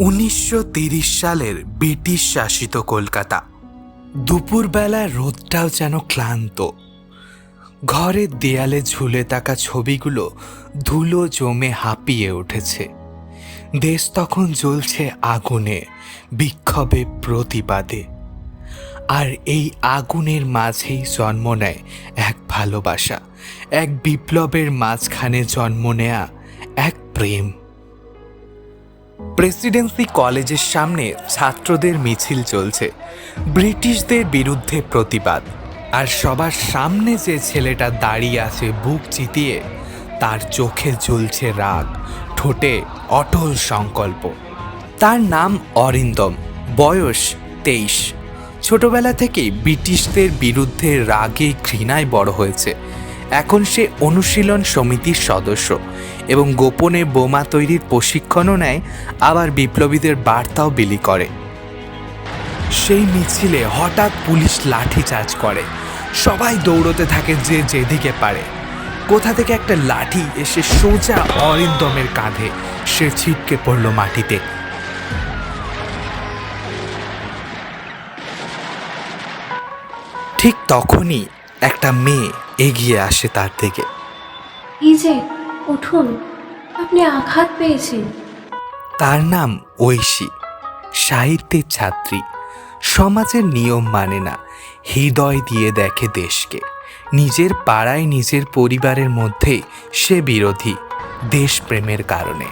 উনিশশো সালের ব্রিটিশ শাসিত কলকাতা। দুপুরবেলা রোদটাও যেন ক্লান্ত। ঘরের দেয়ালে ঝুলে থাকা ছবিগুলো ধুলো জমে হাঁপিয়ে উঠেছে। দেশ তখন জ্বলছে আগুনে, বিক্ষোভে প্রতিবাদে। আর এই আগুনের মাঝেই জন্ম নেয় এক ভালোবাসা, এক বিপ্লবের মাঝখানে জন্ম নেয়া এক প্রেম। প্রেসিডেন্সি কলেজের সামনে ছাত্রদের মিছিল চলছে। ব্রিটিশদের বিরুদ্ধে প্রতিবাদ। আর সবার সামনে যে ছেলেটা দাঁড়িয়ে আছে বুক চিতিয়ে, তার চোখে জ্বলছে রাগ, ঠোঁটে অটল সংকল্প। তার নাম অরিন্দম, বয়স তেইশ। ছোটবেলা থেকেই ব্রিটিশদের বিরুদ্ধে রাগে ঘৃণায় বড় হয়েছে। এখন সে অনুশীলন সমিতির সদস্য এবং গোপনে বোমা তৈরির প্রশিক্ষণও নেয়, আবার বিপ্লবীদের বার্তাও বিলি করে। সেই মিছিলে হঠাৎ পুলিশ লাঠিচার্জ করে। সবাই দৌড়তে থাকে যে যেদিকে পারে। কোথা থেকে একটা লাঠি এসে সোজা অরিন্দমের কাঁধে সে ছিটকে পড়ল মাটিতে। ঠিক তখনই একটা মেয়ে এগিয়ে আসে তার দিকে। এই যে উঠুন আপনি আঘাত পেয়েছেন। তার নাম ঐশী সাহিত্যের ছাত্রী। সমাজের নিয়ম মানে না হৃদয় দিয়ে দেখে দেশকে। নিজের পাড়ায় নিজের পরিবারের মধ্যে সে বিরোধী দেশপ্রেমের কারণে।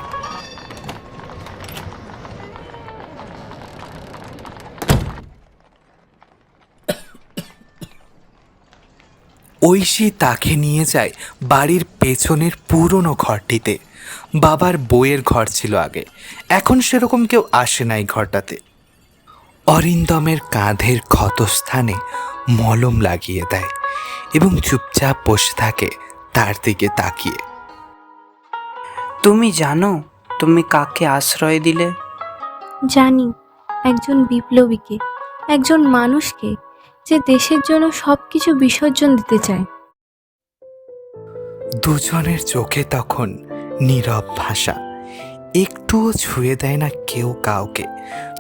ঐশী তাকে নিয়ে যায় বাড়ির পেছনের পুরনো ঘরটিতে। বাবার বইয়ের ঘর ছিল আগে। এখন সেরকম কেউ আসে না এই ঘরটাতে। অরিন্দমের কাঁধের ক্ষতস্থানে মলম লাগিয়ে দেয় এবং চুপচাপ বসে থাকে তার দিকে তাকিয়ে। তুমি জানো তুমি কাকে আশ্রয় দিলে? জানি একজন বিপ্লবীকে একজন মানুষকে। যে দেশের জন্য সব কিছু বিসর্জন দিতে চায়। দুজনের চোখে তখন নীরব ভাষা। একটুও ছুঁয়ে দেয় না কেউ কাউকে,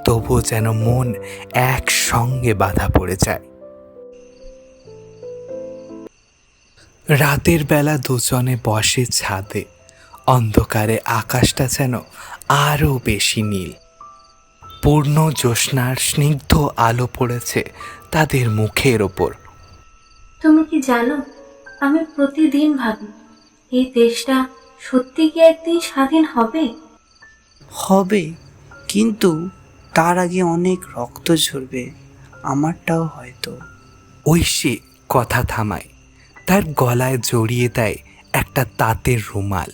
তবুও যেন মন একসঙ্গে বাধা পড়ে যায়। রাতের বেলা দুজনে বসে ছাদে, অন্ধকারে আকাশটা যেন আরও বেশি নীল। পূর্ণ জ্যোৎস্নার স্নিগ্ধ আলো পড়েছে তাদের মুখের ওপর। তুমি কি জানো? আমি প্রতিদিন ভাবি এই দেশটা সত্যি কি একদিন স্বাধীন হবে? হবে কিন্তু তার আগে অনেক রক্ত ঝরবে আমারটাও হয়তো। ঐশী কথা থামায় তার গলায় জড়িয়ে দেয় একটা তাঁতের রুমাল।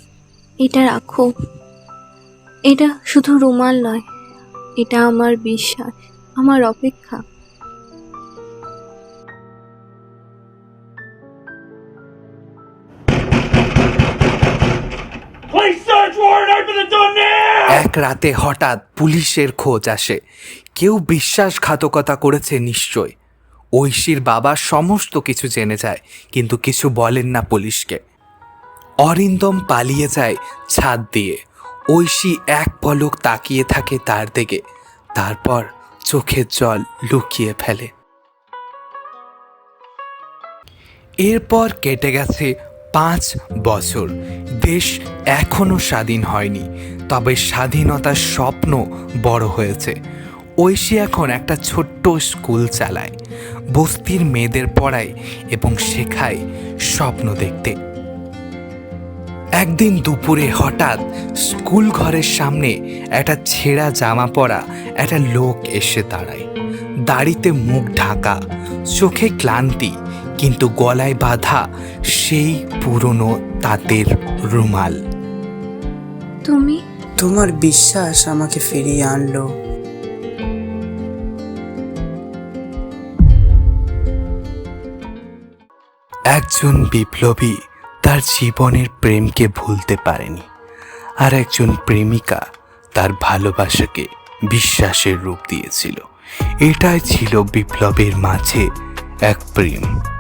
এটা রাখো। এটা শুধু রুমাল নয় এটা আমার বিশ্বাস আমার অপেক্ষা। এক রাতে হঠাৎ পুলিশের খোঁজ আসে। কেউ বিশ্বাসঘাতকতা করেছে নিশ্চয়। ঐশীর বাবা সমস্ত কিছু জেনে যায়, কিন্তু কিছু বলেন না পুলিশকে। অরিন্দম পালিয়ে যায় ছাদ দিয়ে। ঐশী এক পলক তাকিয়ে থাকে তার দিকে। তারপর চোখের জল লুকিয়ে ফেলে। এরপর কেটে গেছে পাঁচ বছর। দেশ এখনও স্বাধীন হয়নি, তবে স্বাধীনতার স্বপ্ন বড় হয়েছে। ঐশী এখন একটা ছোট্ট স্কুল চালায়, বস্তির মেয়েদের পড়ায় এবং শেখায় স্বপ্ন দেখতে। একদিন দুপুরে হঠাৎ স্কুল ঘরের সামনে একটা ছেঁড়া জামা পরা একটা লোক এসে দাঁড়ায়। দাড়িতে মুখ ঢাকা, চোখে ক্লান্তি কিন্তু গলায় বাঁধা সেই পুরনো তাঁতের রুমাল। তুমি? তোমার বিশ্বাস আমাকে ফিরিয়ে আনলো। একজন বিপ্লবী তার জীবনের প্রেমকে ভুলতে পারেনি আর একজন প্রেমিকা তার ভালোবাসাকে বিশ্বাসের রূপ দিয়েছিল। এটাই ছিল বিপ্লবের মাঝে এক প্রেম।